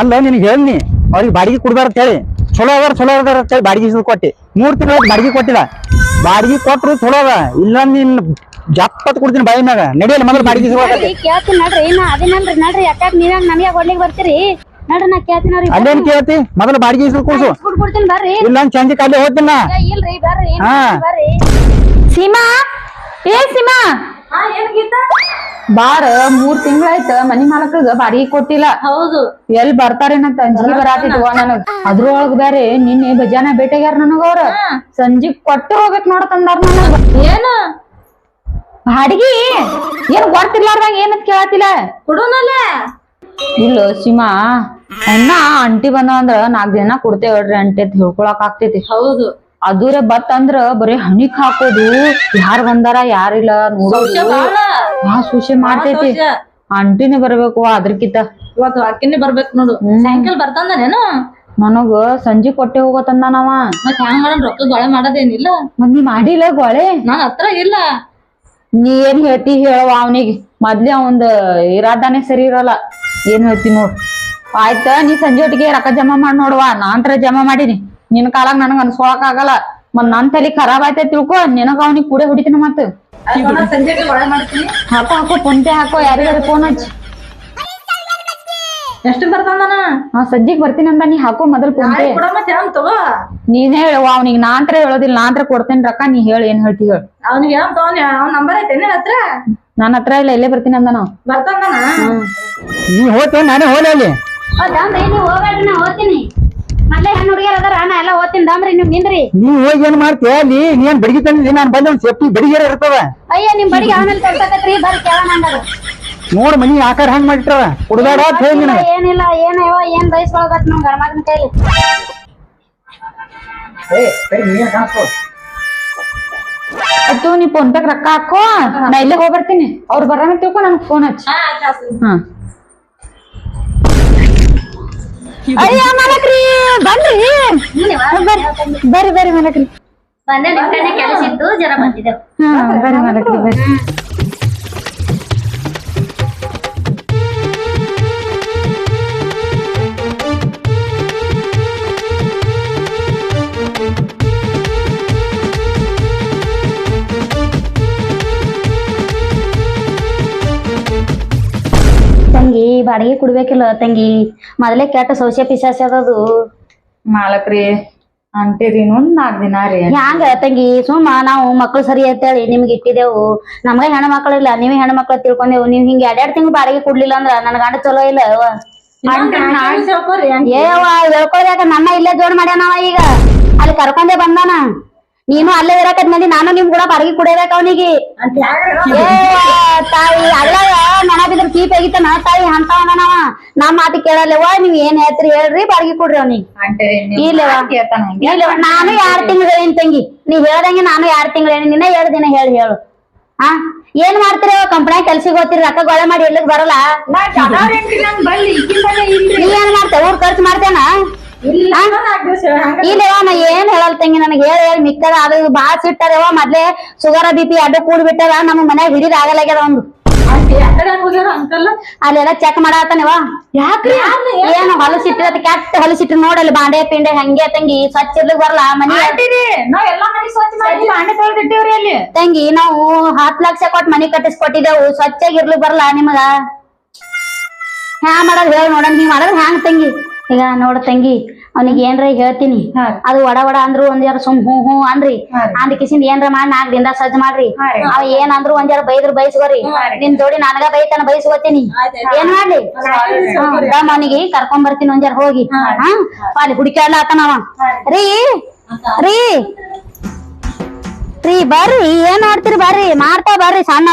ಅಲ್ಲ ನಿನಗೆ ಹೇಳಿ ಅವ್ರಿಗೆ ಬಾಡಿಗೆ ಕೊಡ್ಬಾರ ಅಂತ ಹೇಳಿ. ಚಲೋ ಅದಾರ ಚಲೋ ಅದಾರ ಅಂತ ಹೇಳಿ ಬಾಡಿಗೆ ಕೊಟ್ಟಿ. ಮೂರ್ ತಿಂಗಳ ಬಾಡಿಗೆ ಕೊಟ್ಟಿಲ್ಲ. ಬಾಡಿಗೆ ಕೊಟ್ರು ಚಲೋ ಅದ. ಇಲ್ಲ ನಿನ್ ಜಪ್ಪತ್ ಕೊಡ್ತೀನಿ ಬಾಯಿ ಮ್ಯಾಗ. ನಡಿಯಲ್ಲ ಮೊದಲು ಬಾಡಿಗೆ ನಡ್ರಿ ಕೇಳ್ತೀನಿ ನಡ್ರಿ ನಾ ಅದೇನಲ್ರಿ ನಡ್ರಿ ಯಾಕಾಗ ನೀವ್ ನಮಗೆ ಕೊಡ್ಲಿಕ್ ಬರ್ತೀರಿ? ನಡ್ರಿ ನಾ ಕೇಳ್ತೀನಿ ಅವ್ರಿಗೆ. ಅಲ್ಲೇನ್ ಕೇಳ್ತಿ? ಮೊದಲು ಬಾಡಿಗೆ ಕೂಸು ಕೊಡ್ತೀನಿ ಬರ್ರಿ. ಇಲ್ಲ ಸಂಜೆ ಅಲ್ಲೇ ಹೋಗ್ತೀನಿ ಇಲ್ರಿ ಬರ್ರಿ ಏನ್ ಬರ್ರಿ. ಸೀಮಾ? ಏ ಸೀಮಾ? ಬಾರ ಮೂರ್ ತಿಂಗಳಾಯ್ತ ಮನಿ ಮಾಲಕಗ ಬಾಡಿಗೆ ಕೊಟ್ಟಿಲ್ಲ. ಹೌದು. ಎಲ್ ಬರ್ತಾರೇನಂತ ಅಂಜಿಕೆ ಬರಾತಿದ್ವ ನನಗ್. ಅದ್ರೊಳಗ್ ಬೇರೆ ನಿನ್ನೆ ಬಜಾನ ಬೇಟೆಗ್ಯಾರ ನನಗ ಅವ್ರ. ಸಂಜಿ ಕೊಟ್ಟು ಹೋಗ್ಬೇಕ್ ನೋಡತಂದಾರ ನನಗ. ಏನು? ಬಾಡಿಗೆ? ಏನ್ ಗೊತ್ತಿರ್ಲಾರ್ದಂಗ ಏನಂತ ಕೇಳತಿಲ್ಲ. ಕೊಡೋನಲ್ಲ? ಇಲ್ಲ ಸೀಮಾ. ಅಣ್ಣ ಅಂಟಿ ಬಂದ ಅಂದ್ರ ನಾಲ್ಕ್ ದಿನ ಕೊಡ್ತೇವ್ ಹೇಳ್ರಿ ಅಂಟಿ ಅಂತ ಹೇಳ್ಕೊಳಕ್ ಆಗ್ತೈತಿ. ಹೌದು. ಅದೂರೆ ಬತ್ ಅಂದ್ರ ಬರೀ ಹಣಿಕ್ ಹಾಕೋದು. ಯಾರ್ ಬಂದಾರ ಯಾರಿಲ್ಲ ನೋಡೋದು ಹಾ ಮಾಡ್ತೈತಿ. ಅಂಟಿನ ಬರ್ಬೇಕು ಅದ್ರಕಿತ. ಇವತ್ತು ಅಕ್ಕಿನೇ ಬರ್ಬೇಕು ನೋಡು. ಸಾಯಂಕಾಲ ಬರ್ತಾನೇನು ನನಗ ಸಂಜೆ ಕೊಟ್ಟೆ ಹೋಗತಂದಾನವ ಮತ್ ಹ್ಯಾಂಗ ಮಾಡೋಣ ರೊಕ್ಕ ಗೊಳೆ ಮಾಡೋದೇನಿಲ್ಲ. ಮತ್ ನೀ ಮಾಡಿಲ್ಲ ಗೊಳೆ? ನಾನ್ ಹತ್ರ ಇಲ್ಲ. ನೀ ಏನ್ ಹೇಳ್ತಿ ಹೇಳವ ಅವನಿಗೆ. ಮೊದ್ಲೇ ಅವಂದ ಇರಾದಾನೆ ಸರಿ ಇರಲ್ಲ. ಏನ್ ಹೇಳ್ತಿ ನೋಡ್. ಆಯ್ತ ನೀ ಸಂಜೆ ಒಟ್ಟಿಗೆ ರೊಕ್ಕ ಜಮಾ ಮಾಡಿ ನೋಡುವ. ನಾನ್ ಜಮಾ ಮಾಡೀನಿ. ನಿನ್ ಕಾಲಾಗ ನನಗ ಅನ್ಸ್ಕೊಳಕ್ ಆಗಲ್ಲ ಮತ್ ನನ್ ತಲಿ ಖರಾಬ್ ಆಯ್ತ ತಿಳ್ಕೊ ನಿನಗ ಅವ್ನಿಗೆ ಕೂಡೆ ಹೊಡಿತೀನಿ ಮತ್ ಹಾಕೋ ಹಾಕೋ ಫೋನ್ ಪೇ ಹಾಕೋ ಯಾರಿಗಾರ ಫೋನ್ ಹಚ್ಚಿ. ಎಷ್ಟು ಬರ್ತಾನ ಹಾ ಸಜ್ಜಿಗ್ ಬರ್ತೀನಿ ಅಂತ ನೀ ಹಾಕೋ ಮೊದಲ್ ಫೋನ್ ಪೇ ಕೊಡ ಮತ್ತೆ ಹೆಂಗ್ ತಗೋ. ನೀನೇ ಹೇಳುವ ಅವನಿಗೆ ನಾಂತ್ರ ಹೇಳೋದಿಲ್ಲ ನಾಂತ್ರ ಕೊಡ್ತೇನೆ ರೊಕ್ಕ ನೀ ಹೇಳಿ ಏನ್ ಹೇಳ್ತಿ ಹೇಳು. ಅವ್ನಿಗೆ ಅವ್ನ ನಂಬರ್ ಐತೆ ನಿನ್ ಹತ್ರ? ನನ್ನ ಹತ್ರ ಇಲ್ಲ ಇಲ್ಲೇ ಬರ್ತೀನಿ ಅಂದ ನಾವು ಬರ್ತಾನ ನೀ ಹೋಗ್ತೇನೆ ನಾನೇ ಹೋಗ್ಲಿ ಅಲ್ಲಿ. ಹೋಗ್ಬೇಡ್ರಿ ನಾ ಹೋಗ್ತೀನಿ. ಮೊದ್ಲೇ ಹೆಣ್ಣು ಹುಡುಗಿಯರ್ ಅದಾರ ನಾ ಎಲ್ಲ ದಾಮ್ರಿ ನೀವ್ ನಿಂದ್ರಿ. ನೀ ಹೋಗಿ ಏನ್ ಮಾಡ್ತೀಯ ಅಲ್ಲಿ ನೀ ಏನ್ ಬಡಿಗೆ ತಂದಿದ್ದೀನಿ ನಾನು ಬಂದ ಒಂದು ಸೇಫ್ಟಿ ಬಡಿಗೆರ ಇರ್ತದ. ಅಯ್ಯ ನಿಮ್ ಬಡಿಗೆ ಆಮೇಲೆ ತಡ್ಸಕತ್ರಿ ಬರ್ರಿ ಕೇಳೋಣ ಹಂಗಾರ ನೋಡ್ ಮನಿ ಆಕಾರ ಹೆಂಗ್ ಮಾಡಿಟ್ಟಾರ ಹುಡುಗಾಡ ಅಂತ ಹೇಳಿ ಇಲ್ಲ, ನಿನಗೆ ಏನಿಲ್ಲ ಏನ ಯವ್ವ ಏನ್ ಬಯಸ್ಕೊಳ್ಬೇಕು ನಮ್ ಗಣಮಗನ ಕೈಲಿ ಅತ್ತು ನೀ ಫೋನ್ ಪೇ ರೊಕ್ಕ ಹಾಕೋ. ನಾ ಇಲ್ಲೇ ಹೋಗ್ಬರ್ತೀನಿ. ಅವ್ರು ಬರೋಣ ತಿಳ್ಕೊ ನನ್ಗೆ ಫೋನ್ ಹಚ್ಚಿ. ಹಾ ಅಯ್ಯ ಮಲಕ್ರಿ ಬನ್ರಿ. ಬರ್ರಿ ಬರ್ರಿ ಮಲಕ್ರಿ ಬಂದೆ ನಿಮ್ ಕಡೆ ಕೆಲಸ ಇತ್ತು ಜರ ಬಂದಿದ್ದೆವು ಹಾ ಬರ್ರಿ ಮಲಕ್ರಿ ಬರ್ರಿ ಬಾಡಿಗೆ ಕೊಡ್ಬೇಕಿಲ್ಲ ತಂಗಿ. ಮೊದಲೇ ಕೆಟ್ಟ ಸೌಸ್ಯ ಪಿಸಾಸ ಅದದು. ಮಾಲಕ್ರಿ ಅಂತೀರಿ ನಾಲ್ಕು ದಿನ ರೀ. ಹ್ಯಾಂಗ ತಂಗಿ? ಸುಮ್ಮ ನಾವು ಮಕ್ಳು ಸರಿ ಅಂತೇಳಿ ನಿಮ್ಗೆ ಇಟ್ಟಿದೆವು ನಮ್ಗ ಹೆಣ್ಣು ಮಕ್ಳು ಇಲ್ಲ ನೀವೇ ಹೆಣ್ಣು ಮಕ್ಳು ತಿಳ್ಕೊಂಡೆವು. ನೀವ್ ಹಿಂಗ ಎರಡೆರಡು ತಿಂಗಳು ಬಾಡಿಗೆ ಕೊಡ್ಲಿಲ್ಲ ಅಂದ್ರ ನನ್ ಗಂಡ ಚಲೋ ಇಲ್ಲ. ಅವ್ವ. ಏವ ಹೇಳ್ಕೊಳ್ಬೇಕ ನನ್ನ ಇಲ್ಲೇ ಜೋಡ್ ಮಾಡ್ಯಾನವ ಈಗ. ಅಲ್ಲಿ ಕರ್ಕೊಂಡೆ ಬಂದಾನ. ನೀನು ಅಲ್ಲೇ ಇರಕತ್ ಮಂದಿ ನಾನು ನಿಮ್ ಕೂಡ ಬಾಡಿಗೆ ಕುಡಿಯಬೇಕು ಅವನಿಗೆ. ತಾಯಿ ಅಲ್ಲ ನನಗಿದ್ರ ಕೀಪ್ ಆಗಿತ್ತ ನಾ ತಾಯಿ ಅಂತವನವ ನಮ್ ಮಾತಿ ಕೇಳಲ್ಲವ ನೀವ್ ಏನ್ ಹೇಳ್ತೀರಿ ಹೇಳ್ರಿ ಬಾಡಿಗೆ ಕೊಡ್ರಿ ಅವನಿಗೆ. ಇಲ್ಲ ಇಲ್ಲವ ನಾನು ಎರಡ್ ತಿಂಗಳು ಹೇಳಿನ ತಂಗಿ? ನೀವ್ ಹೇಳ್ದಂಗೆ ನಾನು ಎರಡ್ ತಿಂಗಳು ಹೇಳಿ ನಿನ್ನ ಎರಡ್ ದಿನ ಹೇಳಿ ಹೇಳು. ಹಾ ಏನ್ ಮಾಡ್ತೀರಿ ಕಂಪ್ನ್ಯಾಗ ಕೆಲ್ಸಿಗೆ ಹೋಗ್ತೀರಿ ರೊಕ್ಕ ಗೊಳೆ ಮಾಡಿ ಎಲ್ಲಿಗ್ ಬರಲ್ಲ? ನೀ ಏನ್ ಮಾಡ್ತೇವ ಊರ್ ಖರ್ಚು ಮಾಡ್ತೇನ ಇಲ್ಲವ ನಾ ಏನ್ ಹೇಳಲ್ ತಂಗಿ? ನನಗೆ ಹೇಳಿ ಹೇಳಿ ಮಿಕ್ಕದ ಅದು ಬಾಳ ಸಿಟ್ಟದವ ಮೊದ್ಲೇ ಶುಗರ್ ಬಿ ಪಿ ಅಡ್ಡು ಕೂಡ್ ಬಿಟ್ಟದ ನಮ್ಮ ಮನ್ಯಾಗ ಹಿಡಿದ ಆಗಲಾಗ್ಯದ ಒಂದು. ಅಲ್ಲೆಲ್ಲ ಚೆಕ್ ಮಾಡಾತನವ ಯಾಕ್ರಿ? ಏನು ಹೊಲಸಿಟ್ಟಿರತ್ ಕೆಟ್ಟ ಹೊಲಸಿಟ್ಟು ನೋಡಲ್ಲಿ ಬಾಂಡೆ ಪಿಂಡೆ ಹಂಗೆ ತಂಗಿ ಸ್ವಚ್ಛ ಇರ್ಲಿಕ್ ಬರಲ್ಲ. ಮನಿ ಅಲ್ಲಿ. ತಂಗಿ ನಾವು ಹತ್ ಲಕ್ಷ ಕೊಟ್ಟು ಮನಿ ಕಟ್ಟಿಸ್ಕೊಟ್ಟಿದ್ದೆವು ಸ್ವಚ್ಛಾಗಿ ಇರ್ಲಿಕ್ ಬರಲ್ಲ ನಿಮಗ. ಹ್ಯಾ ಮಾಡೋದ್ ಹೇಳ ನೋಡೋಣ. ನೀವ್ ಮಾಡೋದ್ ಹ್ಯಾಂಗ್ ತಂಗಿ? ಈಗ ನೋಡ ತಂಗಿ ಅವ್ನಿಗೆ ಏನ್ರ ಹೇಳ್ತೀನಿ. ಅದು ಒಡ ಒಡ ಅಂದ್ರು ಒಂದ್ ಜರ ಸುಮ್ ಹೂ ಹೂ ಅನ್ರಿ. ಅಂದ್ ಕಿಸಿಂದ ಏನ್ರ ಮಾಡಿ ನಾಲ್ಕ ದಿನದ ಸಜ್ಜ ಮಾಡ್ರಿ. ಅವ್ ಏನ್ ಅಂದ್ರು ಒಂದ್ ಯಾರು ಬೈದ್ರ ಬಯಸ್ಕೋರಿ ನಿನ್ ಜೋಡಿ ನನಗ ಬೈತಾನ ಬಯಸ್ಕೋತೀನಿ ಏನ್ ಮಾಡ್ಲಿ? ದಮ್ ಅವನಿಗೆ ಕರ್ಕೊಂಡ್ ಬರ್ತೀನಿ ಒಂದ್ ಜರ ಹೋಗಿ. ಹಾ? ಅಲ್ಲಿ ಹುಡುಕಾಡ್ಲಾತನವ ರೀ. ರೀ. ರೀ ಬರ್ರಿ. ಏನ್ ಮಾಡ್ತೀರಿ ಬರ್ರಿ. ಮಾಡ್ತಾ ಬರ್ರಿ ಸಣ್ಣ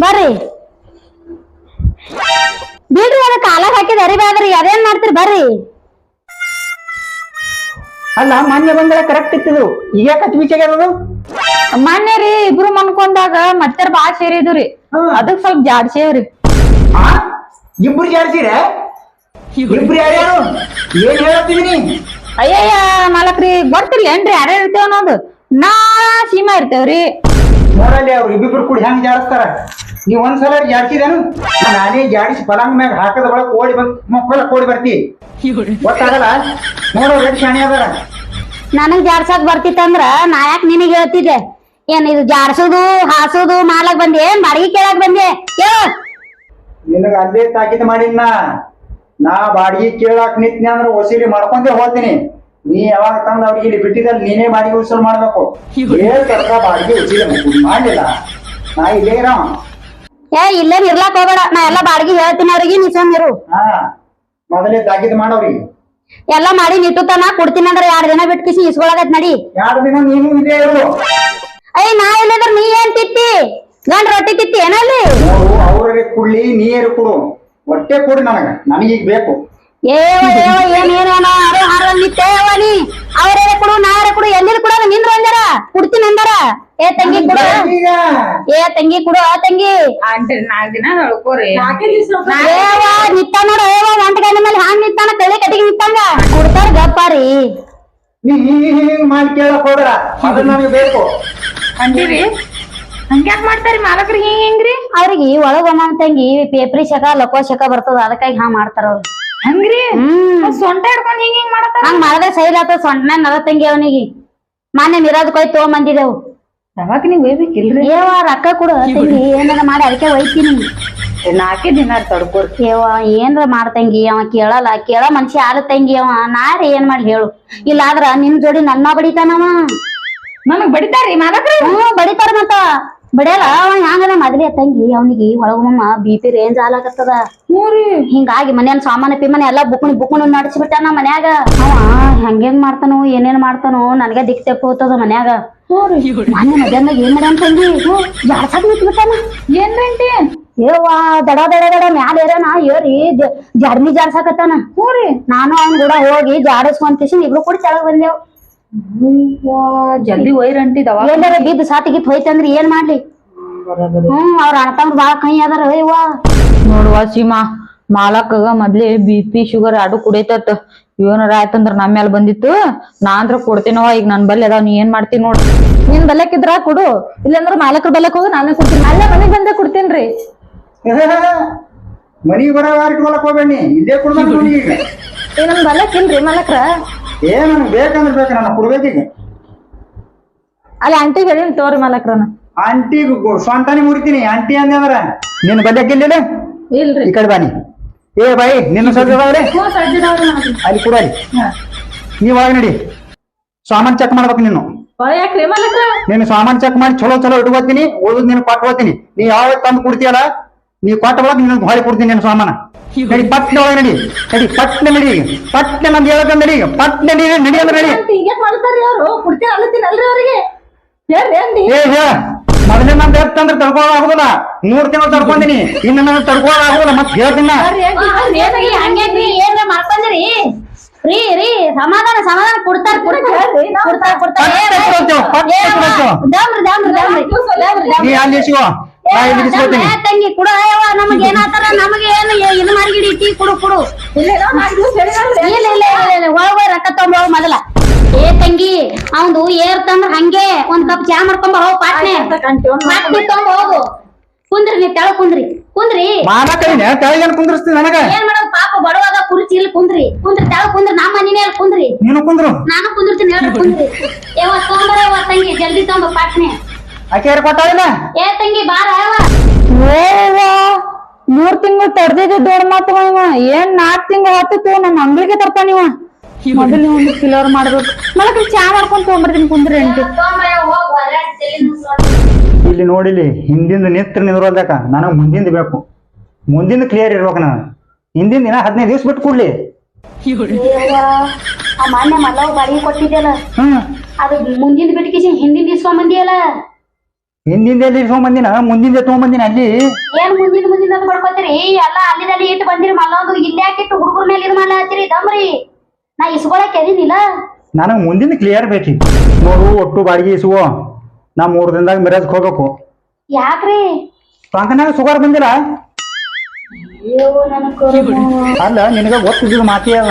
ಬರ್ರಿ. ಬಿಡ್ರಿ ಅದ ಕಾಲ ಹಾಕಿದ ಅರಿಬ್ಯಾದ್ರಿ ಅದೇನ್ ಮಾಡ್ತೀರಿ? ಬರ್ರಿ. ಅಲ್ಲ ಮಾನ್ಯ ಬಂದ್ರೆ ಕರೆಕ್ಟ್ ಇತ್ತಿದ್ರು ಈಗ ಕಟ್ ಬೀಚಾಗ್ಯದ ಮೊನ್ನೆ ರೀ ಇಬ್ರು ಮನ್ಕೊಂಡಾಗ ಮತ್ತಾರ ಸೇರಿದ್ರು ರೀ. ಅದಕ್ ಸ್ವಲ್ಪ ಜಾಡ್ಸೇವ್ರಿ ಆ? ಇಬ್ರು ಜಾಡ್ಸಿರ? ಇಬ್ರು ಯಾರ್ಯಾರು ಏನ್ ಹೇಳತ್ತಿದೀನಿ ಅಯ್ಯಯ್ಯ ಮಾಲಕ್ರಿ ಗೊತ್ತಿಲ್ಲ ಏನ್ರಿ? ಯಾರ್ಯಾರು ಇರ್ತೇವ ಅನ್ನೋದು. ನಾ ಸೀಮಾ ಇರ್ತೇವ್ರಿ ನೋಡಲ್ಲಿ ಅವ್ರು ಇಬ್ಬಿಬ್ರು ಕೂಡಿ ಹೆಂಗ್ ಜಾಡಿಸ್ತಾರ? ನೀ ಒಂದ್ಸಲ ಜಾಡ್ಸಿದೇನು ನಾನೇ ಜಾಡಿಸಿ ಪಲಂಗ್ ಮ್ಯಾಗ ಹಾಕದ ಒಳಗೆ ಓಡಿ ಬಂದ್ ಮಕ್ಕಳ ಓಡಿ ಬರ್ತಿ. ಗೊತ್ತಾಗಲ್ಲ? ನೋಡೋ ಎಷ್ಟು ಶಾಣಿ ಅದಾರ. ನನಗ್ ಜಾಡ್ಸಕ್ ಬರ್ತಿತ್ತಂದ್ರ ನಾ ಯಾಕೆ ನಿನಗೆ ಹೇಳ್ತಿದ್ದೆ? ಏನ್ ಇದು ಜಾಡ್ಸೋದು ಹಾಸೋದು ಮಾಲಕ್ ಬಂದೆ? ಏನ್ ಬಾಡಿಗೆ ಕೇಳಕ್ ಬಂದೆ? ಕೇಳು ನಿನಗ ಅಲ್ಲೇ ತಾಕಿದ್ ಮಾಡಿನ ನಾ. ಬಾಡಿಗೆ ಕೇಳಾಕ್ ನಿಂತ್ನಿ ಅಂದ್ರ ಒಸಿರಿ ಮಾಡ್ಕೊಂಡೇ ಹೋಗ್ತೀನಿ. ನೀ ಯಾವಾಗ ತಂದ ಅವ್ರಿಗೆ ಇಲ್ಲಿ ಬಿಟ್ಟಿದಲ್ಲಿ ನೀನೇ ಬಾಡಿಗೆ ವಸೂಲ್ ಮಾಡ್ಬೇಕು. ಏನ್ ಬಾಡಿಗೆ ವಸೂಲಿ ಮಾಡ್ಲಿಲ್ಲ? ನಾ ಇಲ್ಲೇ ಇರವ ಏ ಇಲ್ಲೇ ಇರ್ಲಾಕ್ ಹೋಗ್ಬೇಡ. ನಾ ಎಲ್ಲಾ ಬಾಡಿಗೆ ಹೇಳ್ತೀನಿ ಅವ್ರಿಗೆ ನೀ ಇರು. ಹಾ ಮೊದಲೇ ತಾಕೀತ್ ಮಾಡೋರಿಗೆ ಎಲ್ಲಾ ಮಾಡಿ ನಿಟ್ಟುತ್ತಾನ ಕೊಡ್ತೀನಿ ಅಂದ್ರೆ ಎರಡ್ ದಿನ ಬಿಟ್ಟು ಕಿಸಿ ಇಸ್ಕೊಳಗತ್ ನಡಿ. ಎರಡು ದಿನ ನೀನು ಇಲ್ಲೇ ಇರು. ಅಯ್ಯ ನಾ ಇಲ್ಲದ್ರ ನೀ ಏನ್ ತಿತ್ತಿ? ಗಂಡ್ ರೊಟ್ಟಿ ತಿತ್ತಿ ಏನಲ್ಲಿ ನೋಡು ಅವ್ರಿಗೆ ಕುಡ್ಲಿ ನೀರು ಕೊಡು. ಹೊಟ್ಟೆ ಕೊಡು ನನಗ ನನಗೀಗ ಬೇಕು. ಏವ ಏವ ಏನ್ ಏನೋ ಅರೆ ಹಾರ ನಿತ್ತೇವ ನೀ? ಅವರೇ ಕೊಡು ನಾರೇ ಕೊಡು ಎಲ್ಲಿ ಕೊಡೋದು? ನಿಂದ್ರ ಅಂದಾರ? ಕುಡ್ತೀನಿ ಅಂದಾರ? ಏ ತಂಗಿ ಕೊಡು. ಏ ತಂಗಿ ಕೊಡು ಆ ತಂಗಿ. ನಿತ್ತ ನೋಡು. ಗಂಟೆ ಮೇಲೆ ಹ್ಯಾಂಗ್ ನಿತ್ತಾನ ತಲೆ ಕಟ್ಟಿಗೆ ನಿತ್ತಂಗ ಕೊಡ್ತಾರ ಗಪ್ಪಾರಿ. ನೀ ಹಿಂಗ್ ಮಾಡಿ ಕೇಳಕ್ ಹೋದ್ರ ಅದು ನನಗೆ ಬೇಕು. ಅಂತೀರಿ? ಹಂಗ್ಯಾಕ್ ಮಾಡ್ತಾರಿ ಮಾಲಕ್ರಿ ಹಿಂಗ್ ಹೆಂಗ್ರಿ? ಅವ್ರಿಗೆ ಒಳಗ ಒಂದೊಂದ್ ತಂಗಿ ಪೇಪ್ರಿ ಶಕ ಲಕೋ ಶಕ ಬರ್ತದ. ಅದಕ್ಕಾಗಿ ಹಾ ಮಾಡ್ತಾರ ಅವ್ರು. ಹಂಗ್ರಿ? ಸೊಂಟ ಹಿಡ್ಕೊಂಡ್ ಹಿಂಗ್ ಹಿಂಗ್ ಮಾಡತಾರ ಹಂಗ್ ಮಾಡಿದ್ರೆ ಸೈಲ್ ಆತ ಸೊಂಟನ ನರ ತಂಗಿ ಅವನಿಗೆ. ಮಾನ್ಯ ಮಿರಾದ್ ಕೊಯ್ ತಗೊಂಬಂದಿದ್ದೆವು. ಯಾವಾಗ ನೀವು ಒಯ್ಬೇಕಿಲ್ರಿ ಏವ ರೊಕ್ಕ ಕೊಡು ತಂಗಿ ಏನಾರ ಮಾಡಿ ಅದಕ್ಕೆ ಒಯ್ತೀನಿ ನಾಲ್ಕೇ ದಿನ ತಡ್ಕೋರಿ ಏವ ಏನ್ರ ಮಾಡ್ತಂಗಿ ಅವ ಕೇಳಲ್ಲ ಕೇಳ ಮನುಷ್ಯ ಆದ ತಂಗಿ ಅವ. ನಾರಿ ಏನ್ ಮಾಡಿ ಹೇಳು. ಇಲ್ಲ ಆದ್ರ ನಿನ್ ಜೋಡಿ ನನ್ನ ಬಡಿತಾನವ. ನನಗ್ ಬಡಿತಾರ್ರಿ ಮಾಲಕ್ರಿ ಬಡಿತಾರ ಮತ್ತ. ಬಡಿಯಲ್ಲ ಅವ ಹ್ಯಾಂಗನ ಮೊದಲೇ ತಂಗಿ. ಅವನಿಗೆ ಒಳಗೊಮ್ಮ ಬಿ ಪಿ ರೇಂಜ್ ಆಲಾಕತ್ತದ ಹಿಂಗಾಗಿ ಮನ್ಯಾನ ಸಾಮಾನ್ಯ ಪಿಮಾನ ಎಲ್ಲಾ ಬುಕ್ಣಿ ಬುಕ್ಣಿ ನಡ್ಸಿಬಿಟ್ಟಾನ ಮನ್ಯಾಗ. ಅವ ಹೆಂಗೆಂಗ್ ಮಾಡ್ತಾನೋ ಏನೇನ್ ಮಾಡ್ತಾನೋ ನನಗೆ ದಿಕ್ ತೆಪ್ಪ ಹೋಗ್ತದ ಮನ್ಯಾಗ. ಮೊನ್ನೆ ಮಧ್ಯಾಹ್ನ ಏನ್ ಮಾಡ್ಯಾನ ತಂಗಿ? ಜಾಡ್ಸಾಕ್ ನಿಂತ್ಬಿಟ್ಟಾನ? ಏನ್ರೇಂಟಿ ಏವಾ ದಡ ದಡ ದಡ ಮ್ಯಾಲ ಏರನ ಏರಿ ಜ- ಜಡ್ಮಿ ಜಾಡ್ಸಾಕತ್ತಾನ ನಾನು ಅವ್ನ ಕೂಡ ಹೋಗಿ ಜಾಡಸ್ಕೊಂತ ಇಬ್ರು ಕೂಡ ಕೆಳಗ್ ಬಂದೇವ್. ಜಲ್ದಿ ಒಯ್ರಂಟಿ ದವಾ ಎಲ್ಲಾರ ಬಿದ್ದು ಸಾತಿಗಿತ್ ಹೋಯ್ತಂದ್ರ ಏನ್ ಮಾಡ್ಲಿ? ಹ್ಮ್ ಅವ್ರ ಅಣ್ಣ ಬಾಳ ಕೈ ಅದಾರ ಯವ್ವ ನೋಡುವ ಸೀಮಾ ಮಾಲಕ್ಕಗ ಮೊದ್ಲೇ ಬಿ ಪಿ ಶುಗರ್ ಆಡು ಕುಡಿತತ್. ಏನಾರ ಆಯ್ತಂದ್ರ ನಮ್ಮ ಮೇಲೆ ಬಂದಿತ್ತು. ನಾ ಅಂದ್ರ ಕೊಡ್ತೇನೋ ಈಗ ನನ್ ಬಲ್ಲಿ ಅದಾವ ನೀ ಏನ್ ಮಾಡ್ತೀನಿ ನೋಡ್. ನಿನ್ ಇದ್ರ ಕೊಡು. ಇಲ್ಲಂದ್ರ ಮಾಲಕ್ರ ಬಲ್ಲಕ್ ಹೋಗಿ ನಾನೇ ಕೊಡ್ತೀನಿ. ಅಲ್ಲೇ ಮನೆಗ್ ಬಂದೇ ಕೊಡ್ತೀನ್ರಿ. ಮನಿಗೆ ಬರೋ ಇಟ್ಕೊಳಕ್ ಹೋಗ್ಬೇಡಿ ಇಲ್ಲೇ ಕೊಡ್ಬೇಕು ಈಗ. ಏ ನನ್ ಇಲ್ರಿ ಮಾಲಕ್ರ. ಏ ನನಗೆ ಬೇಕಂದ್ರೆ ಬೇಕು ನಾನು ಕೊಡ್ಬೇಕೀಗ ಅಲ್ಲಿ ಆಂಟಿಗೆ ಹೇಳಿ ತೋರಿ ಮಾಲಕ್ರನ ಆಂಟಿ ಸ್ವಂತಾನೆ ಮುರಿತೀನಿ. ಆಂಟಿ ಅಂದ್ರ ನಿನ್ನ ಬಡ್ಡಕ್ಕಿಲ್ಲ ಇಲ್ರಿ. ಈ ಕಡೆ ಬಾನಿ ಏ ಬಾಯಿ ನಿನ್ನ ಸಜ್ಜದವ್ರಿ ನನಗೆ ಅಲ್ಲಿ ಕೂಡ ಅಲ್ಲಿ. ನೀವ್ ಒಳಗೆ ನಡಿ. ಸಾಮಾನ್ ಚೆಕ್ ಮಾಡ್ಬೇಕು ನೀನು. ನೀನು ಸಾಮಾನ್ ಚೆಕ್ ಮಾಡಿ ಚಲೋ ಚಲೋ ಇಟ್ಕೋತೀನಿ ಉಳಿದ್ ನೀನು ಕೊಟ್ಟು ಹೋಗ್ತೀನಿ. ನೀ ಯಾವ ತಂದು ಕೊಡ್ತೀಯಲ್ಲ ನೀ ಕೊಟ್ಟ ಒಳಗೆ ನಿನ್ನ ಹೊಳಿ ಕೊಡ್ತೀನಿ ನಿನ್ನ ಸಾಮಾನ. ನಡಿ ಪಟ್ನೆ ಒಳಗೆ ನಡಿ. ನಡಿ ಪಟ್ನೆ ನಡಿ ಪಟ್ನೆ ನಂದು ಹೇಳಕ ನಡಿ ಪಟ್ನೆ ನಡಿ ನಡಿ ಅಂದ್ರೆ ನಡಿ. ಏ ಹೇಳ. ಮೊದಲೇ ನಂದು ಎತ್ತಂದ್ರೆ ತಡ್ಕೊಳಕ್ ಆಗುದಿಲ್ಲ. ಮೂರ್ ತಿಂಗಳು ತಡ್ಕೊಂಡಿನಿ. ಇನ್ನು ನಾನು ತಡ್ಕೊಳಕ್ ಆಗುದಿಲ್ಲ. ಮತ್ತೆ ಹೇಳ್ತೀನಿ ರೀ ರೀ ಸಮಾಧಾನ ಸಮಾಧಾನ. ಕೊಡ್ತಾರ ಕೊಡ್ತಾರ. ತಂಗಿ ಕುಡ. ನಮಗ್ ಏನಾತಾರ ನಮಗೆ ಏನು ಇದು ಮಾಡಿಗಿಡಿ ಟೀ ಕುಡು ಕುಡು. ಇಲ್ಲ ಇಲ್ಲ ಇಲ್ಲ ಇಲ್ಲ ಒಳಗ್ ಹೋಗಿ ರೊಕ್ಕ ತಗೊಂಡ್ ಹೋಗ್ ಮೊದಲ. ಏ ತಂಗಿ ಅವಂದು ಏರ್ತಂದ್ರ ಹಂಗೆ ಒಂದ್ ಕಪ್ ಚಾ ಮಾಡ್ಕೊಂಡ್ ಹೋಗ್ ಪಾಟ್ನೆ. ಪಾಟ್ನೆ ತಗೊಂಡ್ ಹೋಗು. ಕುಂದ್ರಿ ನೀ ತೆಳ ಕುಂದ್ರಿ. ಕುಂದ್ರಿ. ಮಾನಕೈನೆ ತೆಳಗೇನು ಕುಂದ್ರಸ್ತೀನಿ ನನಗ? ಏನ್ ಮಾಡೋದು ಪಾಪ ಬಡವಾಗ ಕುರ್ಚಿ ಇಲ್ಲಿ ಕುಂದ್ರಿ. ಕುಂದ್ರಿ ತೆಳ ಕುಂದ್ರಿ ನಮ್ಮ ಮನಿನೇ ಅಲ್ಲಿ ಕುಂದ್ರಿ. ನೀನು ಕುಂದ್ರು? ನಾನು ಕುಂದ್ರತೀನಿ ಹೇಳ್ರಿ ಕುಂದ್ರಿ. ಯಾವ ತೊಂಬರ ಯಾವ ತಂಗಿ ಜಲ್ದಿ ತೊಂಬ ಪಾಟ್ನೆ. ಆಕೆ ಯಾರು ಏ ತಂಗಿ ಬಾರ ಯಾವ ಮೂರ್ ತಿಂಗಳು ತಡ್ದಿದ್ದು ದೊಡ್ಡ ಮಾತು ಏನ್ ನಾಕ್ ತಿಂಗಳು ಹತ್ತು ನಮ್ಮ ಅಂಗ್ಳಿಗೆ ತರ್ತಾನ ಇವ. ಮೊದಲು ಒಂದು ಕಿಲೋರ್ ಮಾಡ್ಬೇಕು ಮಲಕ ಚಾ ಮಾಡ್ಕೊಂಡ್ ತಗೊಂಬರ್ತೀನಿ ಕುಂದ್ರಿ ಅಂಟಿ. ಇಲ್ಲಿ ನೋಡಿಲಿ ಹಿಂದಿಂದ ನಿತ್ರ ನಿಂದ್ರೋದಕ್ಕ ನನಗೆ ಮುಂದಿಂದ ಬೇಕು. ಮುಂದಿಂದ ಕ್ಲಿಯರ್ ಇರ್ಬೇಕು ನಾನು. ಹಿಂದಿನ ದಿನ ಹದಿನೈದು ದಿವಸ ಬಿಟ್ಟು ಕೂಡ್ಲಿ. ಆ ಮಾನ್ಯ ಮಲ್ಲವ್ ಬಾಡಿಗೆ ಕೊಟ್ಟಿದ್ಯಲ್ಲ. ಹ್ಮ್. ಅದು ಮುಂದಿನ ಬಿಟ್ಕಿಸಿ ಹಿಂದಿನ ಇಸ್ಕೊಂಡ್ ಬಂದಿಯಲ್ಲ ಹಿಂದಿಂದ ಎಲ್ಲಿ ತೊಗೊಂಬಂದಿನ ಮುಂದಿಂದ ತೊಗೊಂಬಂದಿನ ಅಲ್ಲಿ? ಏನ್ ಮುಂದಿನ ಮುಂದಿನ ಮಾಡ್ಕೋತೀರಿ ಎಲ್ಲ ಅಲ್ಲಿದಲ್ಲಿ ಇಟ್ಟು ಬಂದಿರಿ ಮಲ್ಲೊಂದು ಇಲ್ಲಿ ಹಾಕಿಟ್ಟು ಹುಡುಗರ ಮೇಲೆ ಇದು ಮಾಡ್ಲತ್ತೀರಿ? ದಮ್ರಿ. ನಾ ಇಸ್ಕೊಳಕ್ ಎದೀನಿಲ್ಲ ನನಗೆ ಮುಂದಿನ ಕ್ಲಿಯರ್ ಬೇಕಿ. ನೋಡು ಒಟ್ಟು ಬಾಡಿಗೆ ಇಸುವ ನಾ ಮೂರು ದಿನದಾಗ ಮಿರಾಜ್ಗೆ ಹೋಗ್ಬೇಕು. ಯಾಕ್ರಿ? ಟೊಂಕನಾಗ ಸುಗಾರ್ ಬಂದಿಲ್ಲ? ಅಯ್ಯೋ. ಅಲ್ಲ ನಿನಗ ಗೊತ್ತಿದ್ದು ಮಾತಿ ಅದ.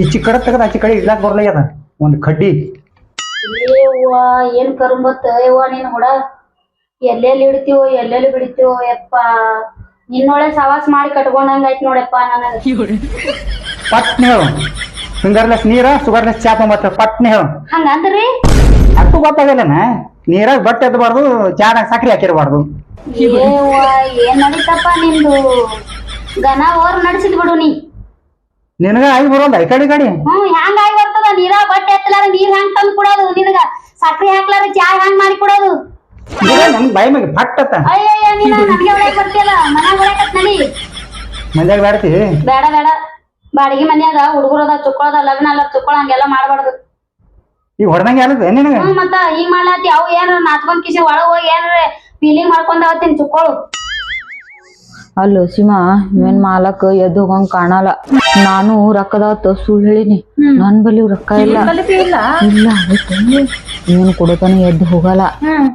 ಈ ಕಡೆ ತೆಗೆದು ಆಚೆ ಕಡೆ ಇಡ್ಲಾಕ್ ಅದ. ಒಂದು ಕಡ್ಡಿ. ಏವ್ವ ಏನ್ ಕರುಂಬತ್ತ ಯವ್ವ ನೀನ್ ಹುಡ ಎಲ್ಲೆಲ್ಲಿ ಇಡ್ತೀವೋ ಎಲ್ಲೆಲ್ಲಿ ಬಿಡ್ತೀವೋ ಯಪ್ಪ. ನಿನ್ನೊಳೆ ಸವಾಸ್ ಮಾಡಿ ಕಟ್ಕೊಂಡಂಗ ಆಯ್ತು ನೋಡಪ್ಪ ನನಗ. ಪಟ್ನೆ ಹೇಳು. ಫಿಂಗರ್ಲೆಸ್ ನೀರ ಶುಗರ್ಲೆಸ್ ಚಾ ತೊಂಬತ್ತ ಪಟ್ನೆ ಹೇಳು. ಹಂಗಂದ್ರಿ ಅಷ್ಟು ಗೊತ್ತಾಗಲ್ಲನ ನೀರಾಗ ಬಟ್ಟೆ ಎತ್ತಬಾರ್ದು ಚಾದಾಗ ಸಕ್ರೆ ಹಾಕಿರಬಾರ್ದು. ಏವ್ವ ಏನ್ ನಡೀತಪ್ಪ ನಿಂದು? ಗನ ಓರ್ ನಡೆಸಿದ್ ಬಿಡು ನೀ. ನಿನಗ ಆಗಿ ಬರೋಲ್ಲ ಈ ಕಡೆ ಈ ಕಡೆ. ಹ್ಮ್ ಹ್ಯಾಂಗ ಆಗಿ ಬರ್ತದ? ನೀರ ಬಟ್ಟೆ ಎತ್ತಲಾರ ನೀರ್ ಹೆಂಗ್ ತಂದ್ ಕೊಡೋದು? ನಿನಗ ಸಕ್ರಿ ಹಾಕ್ಲಾರ ಚಾ ಹೆಂಗ್ ಮಾಡಿ ಕೊಡೋದು? ನನ್ ಬಾಯಿ ಮ್ಯಾಗ ಪಟ್ಟತ್ತ ಅಯ್ಯಯ್ಯ ನೀನ ನನ್ಗೆ ಒಳಗ್ ಬರ್ತಿಯಲ್ಲ? ಮನ್ಯಾಗ ಒಳಗತ್ ನಡಿ. ಮಂದ್ಯಾಗ ಬ್ಯಾಡ್ತಿ. ಬೇಡ ಬೇಡ. ಬಾಡಿಗೆ ಮನ್ಯಾಗ ಹುಡುಗರದ ಚುಕ್ಕೊಳದ ಲಗ್ನ ಅಲ್ಲ ಚುಕ್ಕೊಳ ಹಂಗೆಲ್ಲ ಮಾಡ್ಬಾರ್ದು. ಈಗ ಹೊಡೆದಂಗೆ ನಿನಗ ಹ್ಮ್ ಮತ್ತ ಈಗ ಮಾಡ್ಲಾತಿ ಅವು ಏನಾರ ನಾಚ್ಕೊಂಡ್ ಕಿಸಿ ಒಳಗ್ ಹೋಗಿ ಏನಾರ ಫೀಲಿಂಗ್ ಮಾಡ್ಕೊಂಡ್ ಅವತ್ತಿನ ಚುಕ್ಕೋಳು. ಅಲ್ಲ ಸೀಮಾ ಇವನ್ ಮಾಲಕ್ ಎದ್ದು ಹೋಗಂಗ್ ಕಾಣಲ್ಲ. ನಾನು ರೊಕ್ಕದ ಸುಳ್ಳು ಹೇಳಿನಿ. ನನ್ ಬಲಿ ರೊಕ್ಕ ಇಲ್ಲ. ಇಲ್ಲ? ಇವನ್ ಕೊಡತನ ಎದ್ದು ಹೋಗಲ್ಲ.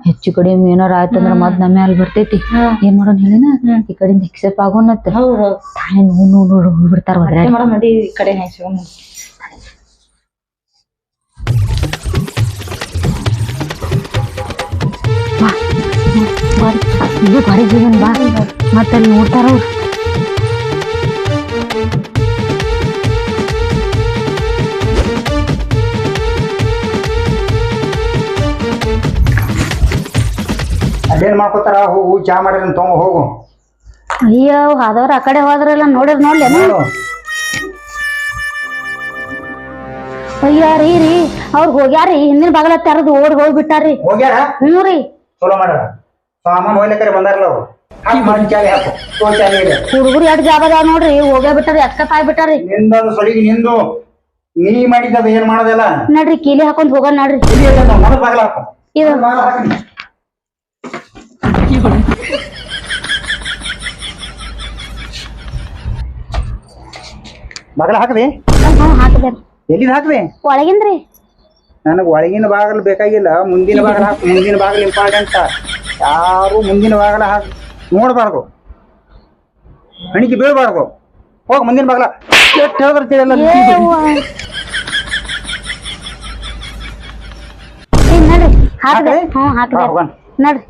ಹೆಚ್ಚು ಕಡಿಮೆ ಏನಾರ ಆಯ್ತಂದ್ರ ಮತ್ ನಮ್ಮ ಮ್ಯಾಲ ಬರ್ತೈತಿ. ಏನ್ ಮಾಡೋಣ ಹೇಳಿನ? ಈ ಕಡೆಯಿಂದ ಎಕ್ಸೆಪ್ ಆಗೋನತ್ತ ತಾಯಿ ನೋವು ನೋಡು ಹೋಗ್ಬಿಡ್ತಾರ ಇದು ಗಾಡಿ ಜೀವನ್ ಬಾ ಮತ್ತೆ ಅಲ್ಲಿ ನೋಡ್ತಾರ ಅವ್ರು. ಅಲ್ಲೇನ್ ಮಾಡ್ಕೋತಾರ? ಹೋಗು ಚಾ ಮಾಡಿದ್ರೆ ತಗೊಂಡು ಹೋಗು. ಅಯ್ಯೋ ಹಾದವ್ರ ಆ ಕಡೆ ಹೋದ್ರಲ್ಲ ನೋಡಿರ್ ನೋಡ್ಲೇನ ನೋಡು. ಅಯ್ಯ ರೀ ರೀ ಅವ್ರ ಹೋಗ್ಯಾರಿ ಹಿಂದಿನ ಬಾಗಲ ತೆರದು ಓಡ್ ಹೋಗ್ಬಿಟ್ಟಾರಿ ಹೋಗ್ಯಾರ? ಹ್ಞೂ ರೀ. ಚಲೋ ಮಾಡ್ಯಾರ. ಸಾಮಾನ್ ಹೋಗ್ಲಿಕ್ಕರೆ ಬಂದಾರಲ್ಲ ಅವ್ರು ಹಾಕಿ ಮಾಡಿ ಚಾಲಿ ಹಾಕು. ತೋ ಚಾಲಿ ಇದೆ. ಹುಡುಗರು ಎರಡು ಜಾಬ್ ಅದಾವ ನೋಡ್ರಿ ಹೋಗೇ ಬಿಟ್ಟಾರಿ ಎಸ್ಕಪ್ ಆಗ್ಬಿಟ್ಟಾರಿ ನಿಂದದು ಸೊಲಿಗೆ ನಿಂದು. ನೀ ಮಾಡಿದ್ದದು ಏನ್ ಮಾಡೋದಿಲ್ಲ? ನಡ್ರಿ ಕೀಲಿ ಹಾಕೊಂಡ್ ಹೋಗೋಣ ನಡ್ರಿ. ಇಲ್ಲಿ ಇದೆ ನೋಡು, ಮೊದಲು ಬಾಗಿಲ ಹಾಕು. ಇದು. ಮೊದಲು ಬಾಗಿಲ ಹಾಕು. ಬಾಗಿಲ ಹಾಕದೆ? ಹ್ಞೂ ಹಾಕಿದೆ. ಎಲ್ಲಿದ್ ಹಾಕದೆ? ಒಳಗಿಂದ್ರಿ. ನನಗೆ ಒಳಗಿನ ಬಾಗಿಲು ಬೇಕಾಗಿಲ್ಲ ಮುಂದಿನ ಬಾಗಲ್ ಹಾಕು. ಮುಂದಿನ ಬಾಗಲ್ ಇಂಪಾರ್ಟೆಂಟ್ ಯಾರು ಮುಂದಿನ ಬಾಗಲ ಹಾಕಿ ನೋಡಬಾರ್ದು. ಹಣಿಗೆ ಬೀಳಬಾರ್ದು. ಹೋಗ ಮುಂದಿನ ಬಾಗಲ ಎಷ್ಟು ಹೇಳಿದ್ರೆ ಹಾಕ್ರಿ? ಹ್ಞೂ ನಡ್ರಿ